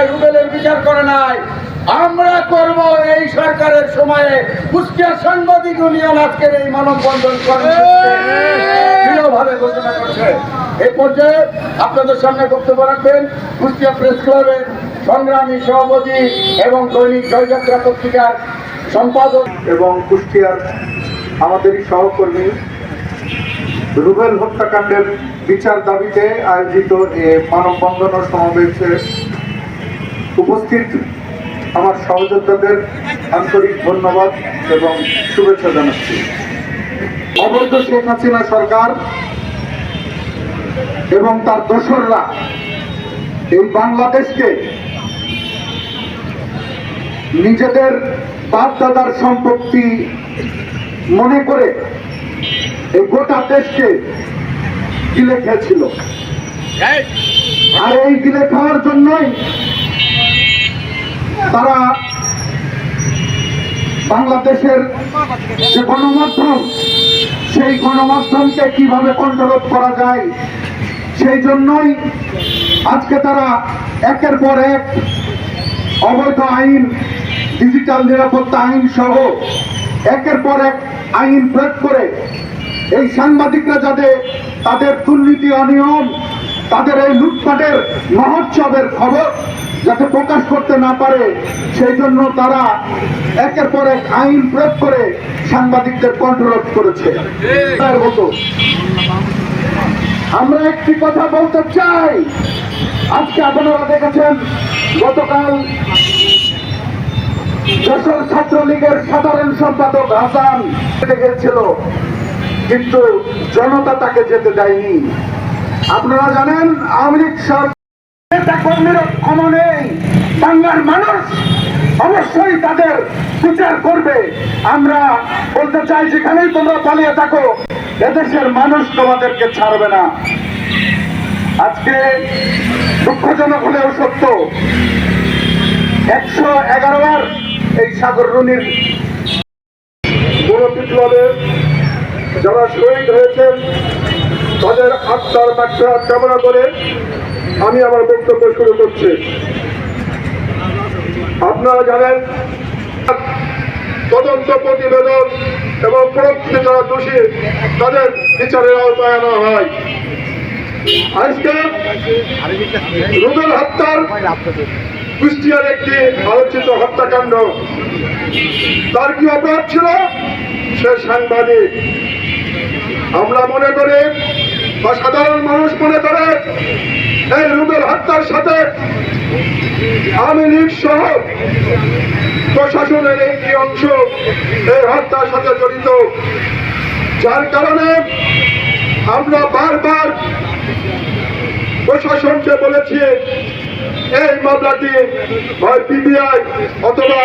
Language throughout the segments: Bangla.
নাই রুবেলের বিচার করে নাই। আমরা করব এই সরকারের সময়ে। কুষ্টিয়া সাংবাদিক ইউনিয়ন আজকের এই মানববন্ধন দৃঢ়ভাবে এই পর্যায়ে আপনাদের সামনে বক্তব্য রাখবেন কুষ্টিয়া প্রেস ক্লাবের সংগ্রামী সভাপতি এবং দৈনিক জয়যাত্রা পত্রিকার সম্পাদক এবং কুষ্টিয়ার আমাদেরই সহকর্মী রুবেল হত্যাকাণ্ডের বিচার দাবিতে আয়োজিত এ মানববন্ধন সমাবেশে উপস্থিত আমার সহযোদ্ধাদের আন্তরিক ধন্যবাদ এবং শুভেচ্ছা জানাচ্ছি। অবৈধ শেখ হাসিনা সরকার এবং তার দোসররা এই বাংলাদেশকে নিজেদের বাপ দাদার সম্পত্তি মনে করে এই গোটা দেশকে গিলে খেয়েছিল। আর এই গিলে খাওয়ার জন্যই তারা বাংলাদেশের যে গণমাধ্যম, সেই গণমাধ্যমকে কীভাবে কন্ট্রোল করা যায়, সেই জন্যই আজকে তারা একের পর এক অবৈধ আইন ডিজিটাল নিরাপত্তা আইন সহ একের পর এক আইন প্রয়োগ করে এই সাংবাদিকরা যাতে তাদের দুর্নীতি, অনিয়ম, তাদের এই লুটপাটের মহোৎসবের খবর যাতে প্রকাশ করতে না পারে সেই জন্য তারা একের পর এক আইন প্রয়োগ করে সাংবাদিকদের কন্ট্রোল করেছে। আমরা একটি কথা বলতে চাই। আজকে আপনারা দেখেছেন, গতকাল যশোর ছাত্রলীগের সাধারণ সম্পাদক হাসান গেছিল কিন্তু জনতা তাকে যেতে দেয়নি। আপনারা জানেন, আওয়ামী লীগ নেতা কর্মীরা ক্ষমা নেই। বাংলার মানুষ অবশ্যই তাদের বিচার করবে। আমরা বলতে চাই যেখানেই তোমরা পালিয়ে থাকো, এদেশের মানুষ তোমাদেরকে ছাড়বে না। আজকে দুঃখজনক হলেও সত্য, একশো এগারো বার এই সাগর রুনির গণ বিপ্লবে যারা শহীদ হয়েছেন, তাদের আত্মার মাত্রা কামনা করে আমি আমার বক্তব্য শুরু করছি। আপনারা জানেন, তদন্ত প্রতিবেদন এবং প্রকৃতি যারা দোষী তাদের বিচারের আওতায় আনা হয়। আজকে রুবেল হত্যার কুষ্টিয়ার একটি আলোচিত হত্যাকাণ্ড। তার কি অপরাধ ছিল? সে সাংবাদিক। আমরা মনে করি বা সাধারণ মানুষ মনে করে। এই রুবেল হত্যার সাথে আওয়ামী লীগ সহ প্রশাসনের একটি অংশ এই হত্যার সাথে জড়িত। যার কারণে আমরা বারবার প্রশাসনকে বলেছি, এই মামলাটি হয় পিবিআই অথবা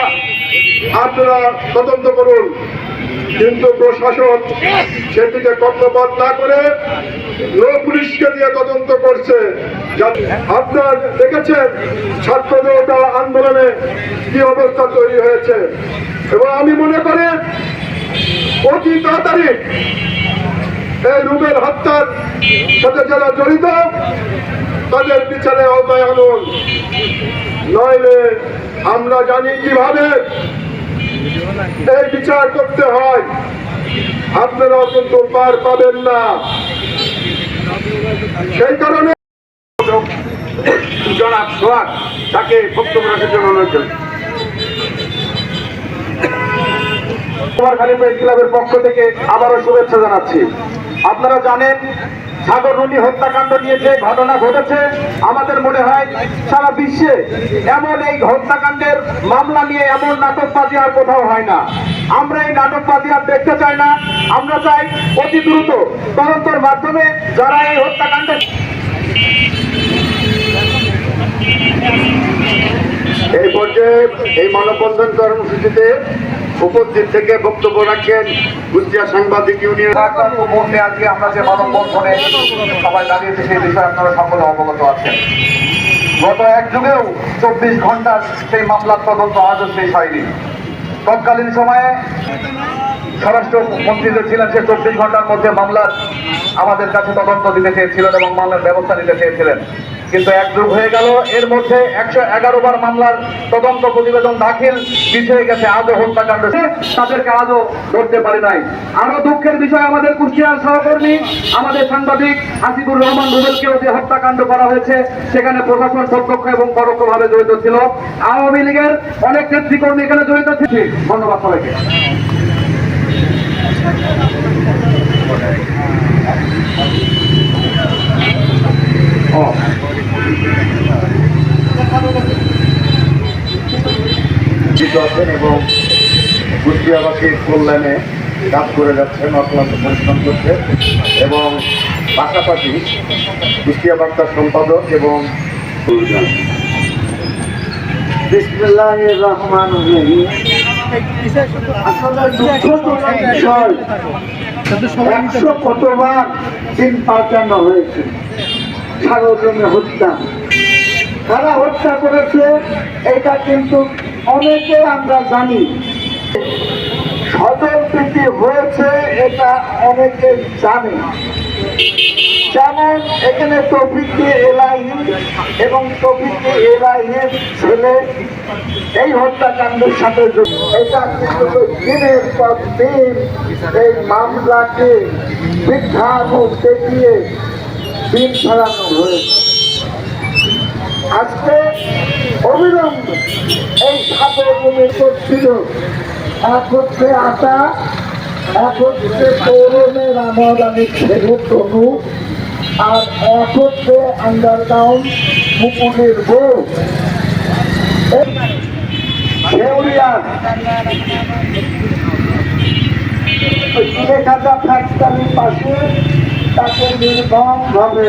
আপনারা তদন্ত করুন। কিন্তু প্রশাসন সেদিকে কর্ণপাত না করে পুলিশকে দিয়ে তদন্ত করছে। আপনারা দেখেছেন ছাত্র আন্দোলনে কি অবস্থা তৈরি হয়েছে। এবং আমি মনে করি, অতি তাড়াতাড়ি এই রুবেল হত্যার সাথে যারা জড়িত, তাদের বিচারে আওতায় আনুন। নইলে আমরা জানি কীভাবে এই বিচার করতে হয়। আপনারাও কিন্তু পার পাবেন না। সেই কারণে তাকে বক্তব্য রাখার জন্য অনুরোধ করি। কুমারখালী প্রেস ক্লাবের পক্ষ থেকে আবারও শুভেচ্ছা জানাচ্ছি আপনারা জানেন, সাগর রুনি হত্যাকাণ্ড নিয়ে যে ঘটনা ঘটেছে, আমাদের মনে হয় সারা বিশ্বে এমন এই হত্যাকাণ্ডের মামলা নিয়ে এমন নাটকবাজি আর কোথাও হয় না। আমরা এই নাটকবাজি আর দেখতে চাই না। আমরা চাই অতি দ্রুত তদন্তের মাধ্যমে যারা এই হত্যাকাণ্ডের এই পর্যায়ে এই মানববন্ধন কর্মসূচিতে উপস্থিত থেকে বক্তব্য রাখেন কুষ্টিয়া সাংবাদিক ইউনিয়ন। আজকে আমরা যে মানববন্ধনে সবাই দাঁড়িয়েছে, সেই বিষয়ে আপনারা সকলে অবগত আছেন। গত এক যুগেও চব্বিশ ঘণ্টা সেই মামলার তদন্ত আজও শেষ হয়নি। তৎকালীন সময়ে স্বরাষ্ট্র মন্ত্রী যে ছিলেন সে চব্বিশ ঘণ্টার মধ্যে মামলার আমাদের কাছে তদন্ত দিতে চেয়েছিলেন এবং মামলার ব্যবস্থা নিতে চেয়েছিলেন। কিন্তু এক যুগ হয়ে গেল, এর মধ্যে একশো এগারো বার মামলার তদন্ত প্রতিবেদন দাখিল, পিছিয়ে গেছে, আজও হত্যাকাণ্ড। তাদেরকে আজও ধরতে পারে নাই। আরও দুঃখের বিষয় আমাদের কুষ্টিয়ার সহকর্মী, আমাদের সাংবাদিক আসিফুর রহমান রুবেলকেও যে হত্যাকাণ্ড করা হয়েছে, সেখানে প্রশাসন প্রত্যক্ষ এবং পরোক্ষভাবে জড়িত ছিল। আওয়ামী লীগের অনেক নেতৃকর্মী এখানে জড়িত ছিল। ধন্যবাদ সবাইকে। আছেন এবং কুষ্টিয়াবাসীর কল্যাণে কাজ করে যাচ্ছেন অক্লান্ত পরিশ্রম করছে এবং পাশাপাশি কুষ্টিয়া বার্তার সম্পাদক এবং বিসমিল্লাহ রহমান রহিম। কতবার দিন পাল্টানো হয়েছে। সার্বজনীন হত্যা। তারা হত্যা করেছে এটা কিন্তু অনেকে আমরা জানি। সদর প্রীতি হয়েছে, এটা অনেকে জানে যেমন, এখানে তফিকে এলাহি এবং তফিকে এলাহির ছেলে, এই হত্যাকাণ্ডের সাথে। এটা কিন্তু দিনের পর দিন এই মামলাকে মিথ্যামুখ দেখিয়ে দিন ফেরানো হয়েছে আজকে অবিলম্বে এই রুমে করছিল এক হচ্ছে আটা এক হচ্ছে তরুণের আমল আমি ছেলে তনু, আর এক হচ্ছে আন্ডারগ্রাউন্ড মুকুলের বউ তাকে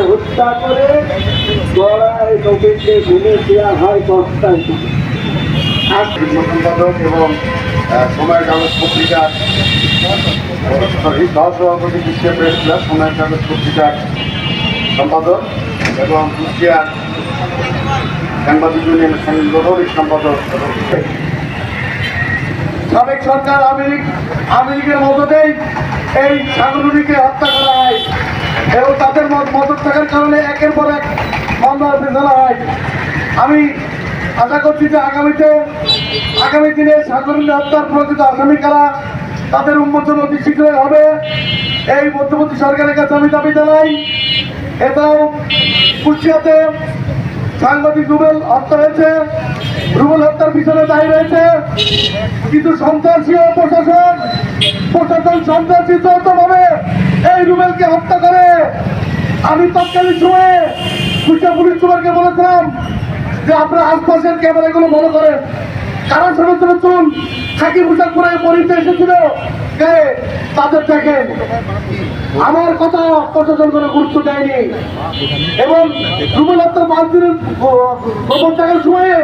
হত্যা করে গড়ায় ঘুরে এবং সময়ের কাগজ পত্রিকার সরি সহসভাপতি কুষ্টিয়া প্রেস ক্লাব সময়ের কাগজ পত্রিকার সম্পাদক এবং কুষ্টিয়ার সাংবাদিক ইউনিয়নের সম্পাদক। সাবেক সরকার আমেরিক আমেরিকার মদতেই এই সাগরুনিকে হত্যা করা হয় এবং তাদের মদত থাকার কারণে একের পর এক মামলা ফেসলা হয়। আমি আশা করছি যে আগামীতে, আগামী দিনে সাগরুনি হত্যার প্রকৃত আসামি কারা, তাদের উন্মোচন অতি শীঘ্রই হবে। এই মধ্যবর্তী সরকারের কাছে আমি দাবি জানাই, এটাও কুষ্টিয়াতে সাংবাদিক রুবেল হত্যা হয়েছে। রুবেল হত্যার পিছনে দায়ী রয়েছে কিন্তু সন্ত্রাসী প্রশাসন। প্রশাসন সন্ত্রাসী ভাবে এই রুবেলকে হত্যা করে। আমি তৎকালীন সময়ে কুষ্টিয়া পুলিশ সুপারকে বলেছিলাম যে আপনারা আশপাশের ক্যামেরাগুলো বন্ধ করেন কারণ ছোট ছোট চুল খাকি পোশাক পরে পরিতে এসেছিল। তাদের দেখেন আমার কথা প্রশাসন কোনো গুরুত্ব দেয়নি। এবং রুবেল হত্যার পাঁচ সময়ে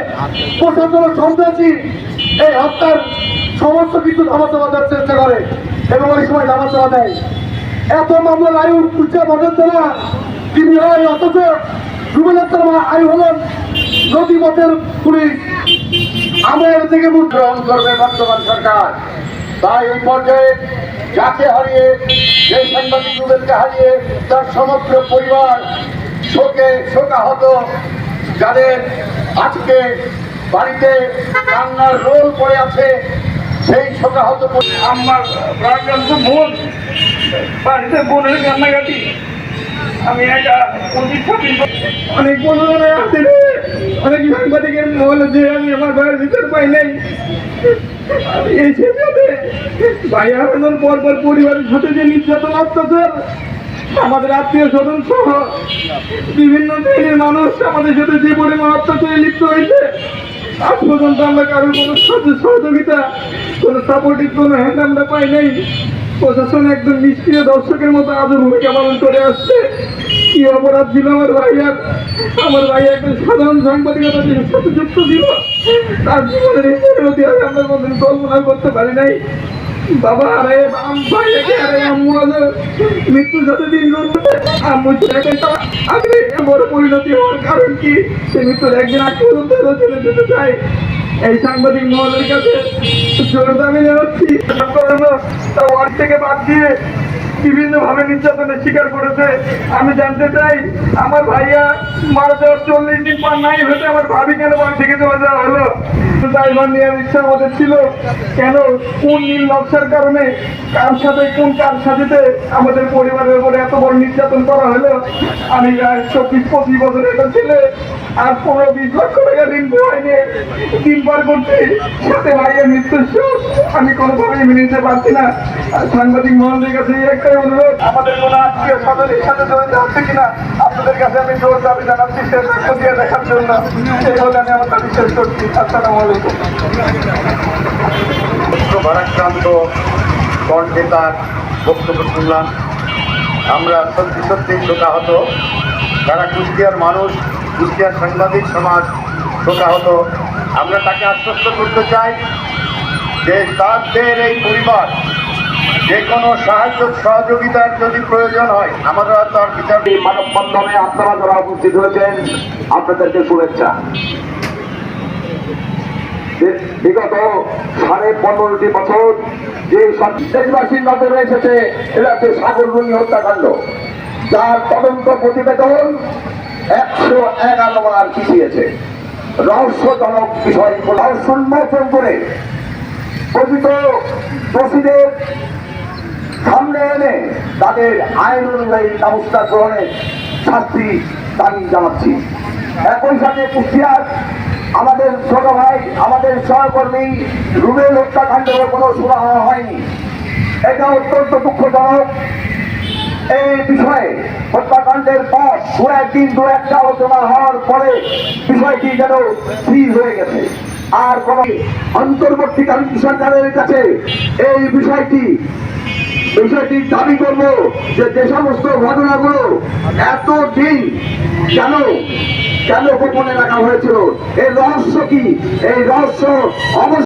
প্রশাসন সন্ত্রাসী এই হত্যার সমস্ত কিছু ধামা চাওয়া দেওয়ার চেষ্টা করে এবং ওই সময় ধামা চাওয়া দেয়। এত মামলার আয়ু উচ্চ বদল না। তিনি হয় অথচ রুবেল আয়ু হলেন নদীপথের পুলিশ আমরা এর থেকে মুখ গ্রহণ করবে বর্তমান সরকার তাই এই পর্যায়ে যাকে হারিয়ে যে সাংবাদিক রুবেলকে হারিয়ে তার সমগ্র পরিবার শোকে শোকাহত যাদের আজকে বাড়িতে রান্নার রোল পড়ে আছে সেই শোকাহত আমার প্রাক্রান্ত বোন বাড়িতে বোনের কান্নাকাটি আমি বছর- অনেক বন্ধুরা রে। অনেক সাংবাদিকের মহল যে আমি আমার ভাইয়ের ভিতর পাই নাই। এই শেষে ভাই হারানোর পর পর পরিবারের সাথে যে নির্যাতন অত্যাচার আমাদের আত্মীয় স্বজন সহ বিভিন্ন শ্রেণির মানুষ আমাদের সাথে যে পরিমাণ অত্যাচারে লিপ্ত হয়েছে, আজ পর্যন্ত আমরা কারোর কোনো সহযোগিতা, কোনো সাপোর্টিভ কোনো হ্যান্ড আমরা পাই নাই। প্রশাসন একদম নিষ্ক্রিয় দর্শকের মতো আজও ভূমিকা পালন করে আসছে। কি অপরাধ ছিল আমার ভাইয়ার আমার ভাই একজন সাধারণ সাংবাদিকতার সাথে যুক্ত ছিল। তার জীবনের পরিণতি আজ আমরা কোনদিন কল্পনা করতে পারি নাই। এই সাংবাদিক মহলের জোর দাবি জানাচ্ছি থেকে বাদ দিয়ে বিভিন্ন ভাবে নির্যাতনের শিকার করেছে। আমি জানতে চাই, আমার ভাইয়া মারা যাওয়ার চল্লিশ দিন পর নাই হতে আমার ভাবি কেন বাড়ি থেকে চলে যাওয়া হলো। ড্রাইভার নেওয়ার ইচ্ছা আমাদের ছিল, কেন, কোন নীল নকশার কারণে, কার সাথে, কোন কার সাথে আমাদের পরিবারের উপরে এত বড় নির্যাতন করা হলো? আমি চব্বিশ, পঁচিশ বছর একটা ছেলে, আর পনেরো, বিশ লক্ষ টাকা ঋণ নিয়ে দিন পার করছি, সাথে ভাইয়ের মৃত্যুর আমি কোনোভাবেই মেনে নিতে পারছি না। সাংবাদিক মহলের কাছে এই একটাই অনুরোধ, আমাদের কোনো আত্মীয় স্বজনের সাথে জড়িত আছে কিনা, আপনাদের কাছে আমি জোর দাবি জানাচ্ছি, সে খতিয়ে দেখার জন্য। এই বলে আমি আমার দাবি শেষ করছি। আসসালামু আলাইকুম। ভারাক্রান্ত কণ্ঠে তার বক্তব্য শুনলাম। আমরা সত্যি সত্যি শোকাহত। যারা কুষ্টিয়ার মানুষ, কুষ্টিয়ার সাংবাদিক সমাজ শোকাহত। আমরা তাকে আশ্বস্ত করতে চাই যে তাদের এই পরিবার যে কোনো সাহায্য সহযোগিতার যদি প্রয়োজন হয়, আমাদের তার বিচার মানববন্ধনে আপনারা যারা উপস্থিত হয়েছেন, আপনাদেরকে শুভেচ্ছা। বিগত সাড়ে পনেরোটি বছর যে দেশবাসীর নজরে এসেছে এটা হচ্ছে সাগররুনি হত্যাকাণ্ড। যার তদন্ত প্রতিবেদন একশো এগারো বার পিছিয়েছে। রহস্যজনক বিষয় রহস্য উন্মোচন করে। প্রকৃত দোষীদের সামনে এনে তাদের আইন অনুযায়ী ব্যবস্থা গ্রহণের শাস্তি দাবি জানাচ্ছি। একই সাথে কুষ্টিয়ার আমাদের ছোট ভাই, আমাদের সহকর্মী রুবেল হত্যাকাণ্ডের কোনো সুরাহা হয়নি। এটা অত্যন্ত দুঃখজনক। এই বিষয়ে হত্যাকাণ্ডের পর দু একদিন, দু একটা আলোচনা হওয়ার পরে বিষয়টি যেন স্থির হয়ে গেছে। আর কোন অন্তর্বর্তীকালীন সরকারের কাছে এই বিষয়টি বিষয়টি দাবি করব যে যে সমস্ত ঘটনাগুলো এতদিন কেন কেন গোপনে রাখা হয়েছিল, এই রহস্য কি? এই রহস্য অবশ্যই